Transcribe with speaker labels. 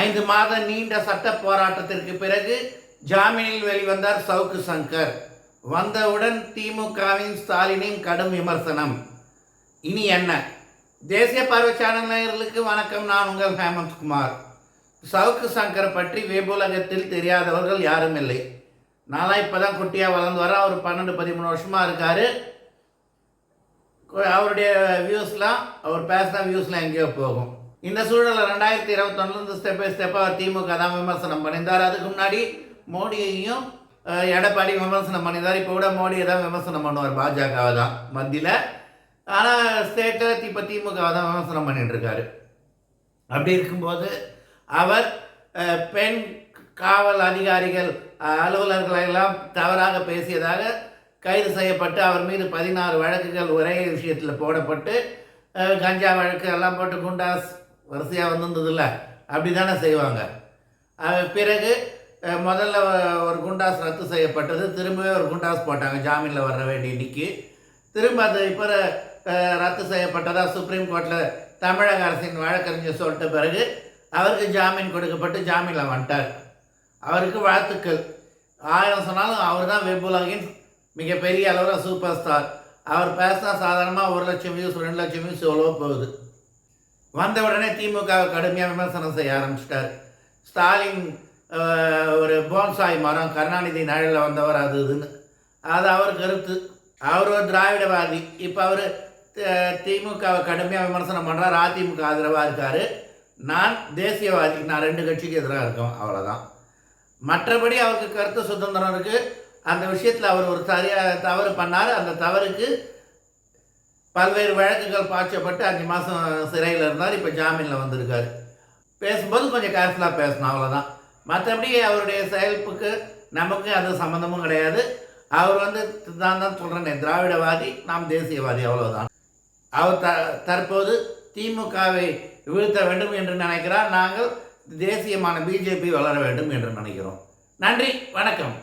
Speaker 1: ஐந்து மாத நீண்ட சட்ட போராட்டத்திற்கு பிறகு ஜாமீனில் வெளிவந்தார் சவுக்கு சங்கர். வந்தவுடன் திமுகவின் ஸ்டாலினின் கடும் விமர்சனம். இனி என்ன? தேசிய பார்வை சேனல் நேயர்களுக்கு வணக்கம். நான் உங்கள் ஹேமந்த்குமார் சவுக்கு சங்கர் பற்றி வேபுலகத்தில் தெரியாதவர்கள் யாரும் இல்லை. நான்லாம் இப்போ தான் குட்டியாக வளர்ந்து வர அவர் பன்னெண்டு பதிமூணு வருஷமாக இருக்கார். அவருடைய வியூஸ்லாம் அவர் பேசின வியூஸ்லாம் எங்கேயோ போகும். இந்த சூழலில் ரெண்டாயிரத்தி இருபத்தொன்னுலேருந்து ஸ்டெப் பை ஸ்டெப்பாக அவர் திமுக தான் விமர்சனம் பண்ணியிருந்தார். அதுக்கு முன்னாடி மோடியையும் எடப்பாடி விமர்சனம் பண்ணியிருந்தார். இப்போ கூட மோடியை தான் விமர்சனம் பண்ணுவார் பாஜகவை தான் மத்தியில். ஆனால் ஸ்டேட்டை இப்போ திமுகவை தான் விமர்சனம் பண்ணிட்டுருக்காரு அப்படி இருக்கும்போது அவர் பெண் காவல் அதிகாரிகள் அலுவலர்களை எல்லாம் தவறாக பேசியதாக கைது செய்யப்பட்டு அவர் மீது பதினாறு வழக்குகள் ஒரே விஷயத்தில் போடப்பட்டு கஞ்சா வழக்கு எல்லாம் போட்டு குண்டாஸ் வரிசையாக வந்திருந்ததில்ல? அப்படி தானே செய்வாங்க பிறகு முதல்ல ஒரு குண்டாஸ் ரத்து செய்யப்பட்டது. திரும்பவே ஒரு குண்டாஸ் போட்டாங்க ஜாமீனில் வர வேண்டிய இன்னைக்கு. திரும்ப அது இப்போ ரத்து செய்யப்பட்டதாக சுப்ரீம் கோர்ட்டில் தமிழக அரசின் வழக்கறிஞர் சொல்லிட்ட பிறகு அவருக்கு ஜாமீன் கொடுக்கப்பட்டு ஜாமீனில் வந்துட்டார். அவருக்கு வாழ்த்துக்கள். ஆயிரம் சொன்னாலும் அவர் தான் வெப்புலகின் மிகப்பெரிய அளவில் சூப்பர் ஸ்டார் அவர் பேசினா சாதாரணமாக ஒரு லட்சம் வியூஸ் ரெண்டு லட்சம் வியூஸ் எவ்வளோ போகுது. வந்த உடனே திமுகவை கடுமையாக விமர்சனம் செய்ய ஆரம்பிச்சிட்டார். ஸ்டாலின் ஒரு போன்சாய் மரம் கருணாநிதி நிழலில் வந்தவர் அது இதுன்னு. அது அவர் கருத்து. அவர் ஒரு திராவிடவாதி. இப்போ அவர் திமுகவை கடுமையாக விமர்சனம் பண்ணுறார் அதிமுக ஆதரவாக இருக்கார். நான் தேசியவாதி. நான் ரெண்டு கட்சிக்கு எதிராக இருக்கோம் அவ்வளோதான் மற்றபடி அவருக்கு கருத்து சுதந்திரம் இருக்குது அந்த விஷயத்தில் அவர் ஒரு சரியாக தவறு பண்ணார். அந்த தவறுக்கு பல்வேறு வழக்குகள் பாய்ச்சப்பட்டு அஞ்சு மாதம் சிறையில் இருந்தார் இப்போ ஜாமீனில் வந்திருக்கார். பேசும்போது கொஞ்சம் கேர்ஃபுல்லாக பேசணும் அவ்வளோதான் மற்றபடி அவருடைய செயல்புக்கு நமக்கு அது சம்மந்தமும் கிடையாது. அவர் வந்து நான் தான் சொல்கிறேன் திராவிடவாதி நாம் தேசியவாதி அவ்வளோதான் அவர் த தற்போது திமுகவை வீழ்த்த வேண்டும் என்று நினைக்கிறார். நாங்கள் தேசியமான பிஜேபி வளர வேண்டும் என்று நினைக்கிறோம். நன்றி வணக்கம்.